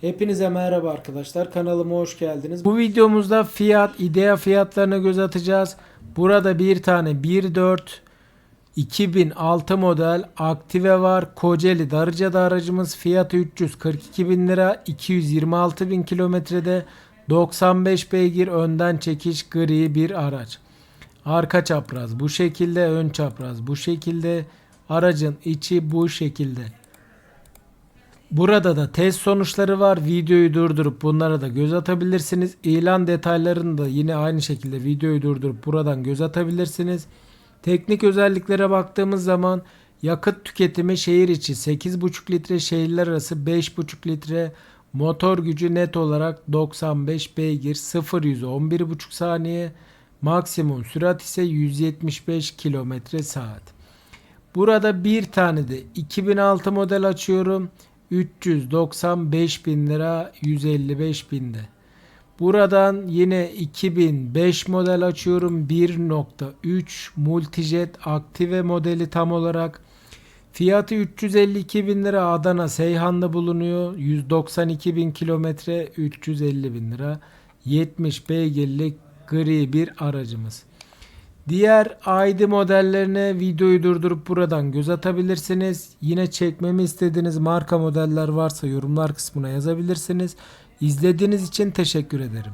Hepinize merhaba arkadaşlar. Kanalıma hoş geldiniz. Bu videomuzda fiyat, idea fiyatlarına göz atacağız. Burada bir tane 1.4 2006 model Active var. Kocaeli Darıca'da aracımız fiyatı 342 bin lira. 226 bin kilometrede 95 beygir önden çekiş gri bir araç. Arka çapraz bu şekilde, ön çapraz bu şekilde. Aracın içi bu şekilde. Burada da test sonuçları var. Videoyu durdurup bunlara da göz atabilirsiniz. İlan detaylarını da yine aynı şekilde videoyu durdurup buradan göz atabilirsiniz. Teknik özelliklere baktığımız zaman yakıt tüketimi şehir içi 8,5 litre, şehirler arası 5,5 litre, motor gücü net olarak 95 beygir, 0 100'ü 11,5 saniye, maksimum sürat ise 175 kilometre saat. Burada bir tane de 2006 model açıyorum. 395 bin lira 155 binde. Buradan yine 2005 model açıyorum. 1.3 Multijet Active modeli tam olarak. Fiyatı 352 bin lira Adana Seyhan'da bulunuyor. 192 bin kilometre 350 bin lira. 70 beygirlik gri bir aracımız. Diğer ID modellerine videoyu durdurup buradan göz atabilirsiniz. Yine çekmemi istediğiniz marka modeller varsa yorumlar kısmına yazabilirsiniz. İzlediğiniz için teşekkür ederim.